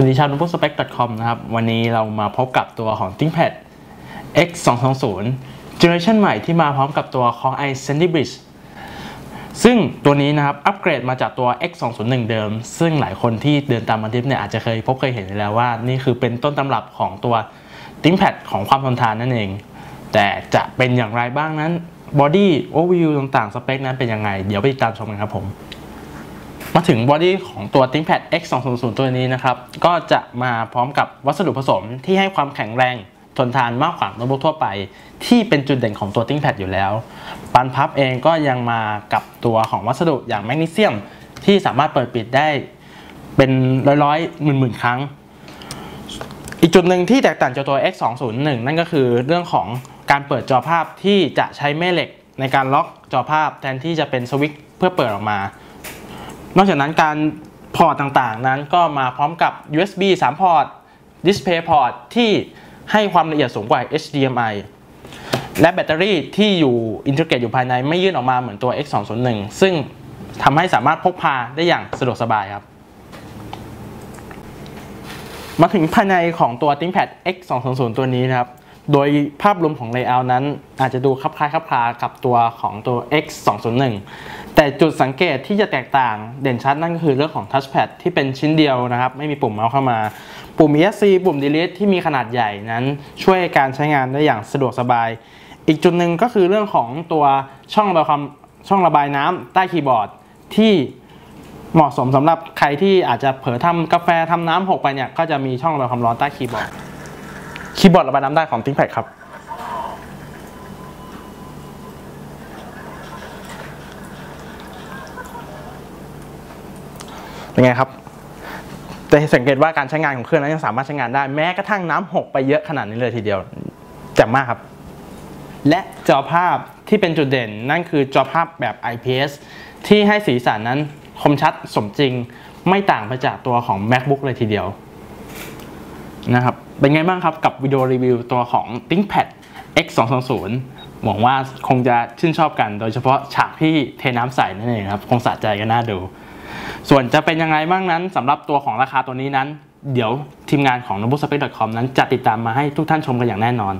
วัสดีชาว n o b l e s p e c c o m นะครับ วันนี้เรามาพบกับตัวของ ThinkPad X 2 2 0 Generation ใหม่ที่มาพร้อมกับตัวของ i Sandy Bridge ซึ่งตัวนี้นะครับ อัปเกรดมาจากตัว X 2 0 1เดิม ซึ่งหลายคนที่เดินตามมาทิปเนี่ยอาจจะเคยพบเคยเห็นแล้วว่า นี่คือเป็นต้นตำรับของตัว ThinkPad ของความทนทานนั่นเอง แต่จะเป็นอย่างไรบ้างนั้น Body Overview ต่างๆ สเปคนั้นเป็นยังไง เดี๋ยวไปติดตามชมกันครับผม มาถึงบอดี้ของตัว ThinkPad X 2 0 0ตัวนี้นะครับ ก็จะมาพร้อมกับวัสดุผสมที่ให้ความแข็งแรงทนทานมากกว่าโน้ตบุ๊กทั่วไป ที่เป็นจุดเด่นของตัว ThinkPad อยู่แล้ว ปันพับเองก็ยังมากับตัวของวัสดุอย่างแมกนีเซียม ที่สามารถเปิดปิดได้เป็นร้อยๆหมื่นๆครั้ง อีกจุดหนึ่งที่แตกต่างจากตัว X 2 0 1นั่นก็คือเรื่องของการเปิดจอภาพที่จะใช้แม่เหล็กในการล็อกจอภาพแทนที่จะเป็นสวิตช์เพื่อเปิดออกมา นอกจากนั้นการพอร์ตต่างๆ นั้นก็มาพร้อมกับ USB 3 พอร์ต Display Port ที่ให้ความละเอียดสูงกว่า HDMI และแบตเตอรี่ที่อยู่อินทิเกรตอยู่ภายในไม่ยื่นออกมาเหมือนตัว X 2 0 1 ซึ่งทำให้สามารถพกพาได้อย่างสะดวกสบายครับ มาถึงภายในของตัว ThinkPad X 2 0 0 ตัวนี้นะครับ โดยภาพรวมของ Layout นั้น อาจจะดูคลับคล้ายคลับคลากับตัวของตัว X 2 0 1แต่จุดสังเกตที่จะแตกต่างเด่นชัดนั่นก็คือเรื่องของ Touchpad ที่เป็นชิ้นเดียวนะครับ ไม่มีปุ่มเมาส์เข้ามา ปุ่ม ESC ปุ่ม Delete ที่มีขนาดใหญ่นั้น ช่วยการใช้งานได้อย่างสะดวกสบาย อีกจุดหนึ่งก็คือเรื่องของตัวช่องระบายความช่องระบายน้ำใต้คีย์บอร์ดที่เหมาะสมสำหรับใครที่อาจจะเผลอทำกาแฟทำน้ำหกไปเนี่ย ก็จะมีช่องระบายความร้อนใต้คีย์บอร์ด คีย์บอร์ดระบายน้ำได้ของ ThinkPad ครับเป็นไงครับแต่สังเกตว่าการใช้งานของเครื่องนั้นยังสามารถใช้งานได้แม้กระทั่งน้ำหกไปเยอะขนาดนี้เลยทีเดียวแจ่มมากครับ และจอภาพที่เป็นจุดเด่นนั่นคือจอภาพแบบ IPS ที่ให้สีสันนั้นคมชัดสมจริงไม่ต่างไปจากตัวของ MacBook เลยทีเดียว นะครับ เป็นไงบ้างครับกับวิดีโอรีวิวตัวของ ThinkPad X 2 2 0หวังว่าคงจะชื่นชอบกัน โดยเฉพาะฉากที่เทน้ำใส่นั่นเองครับ คงสะใจกันน่าดู ส่วนจะเป็นยังไงบ้างนั้นสำหรับตัวของราคาตัวนี้นั้น เดี๋ยวทีมงานของ n o b u s p e c c o m นั้นจะติดตามมาให้ทุกท่านชมกันอย่างแน่นอน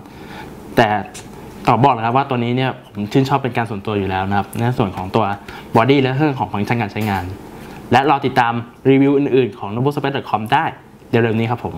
แต่ขอบอกเลยครับว่าตัวนี้เนี่ยผมชื่นชอบเป็นการส่วนตัวอยู่แล้วนะครับในส่วนของตัวบอดี้และเรื่องของฟังก์ชันการใช้งาน และรอติดตามรีวิวอื่นๆของ n o b u s p e c c o m ได้เร็วๆนี้ครับผม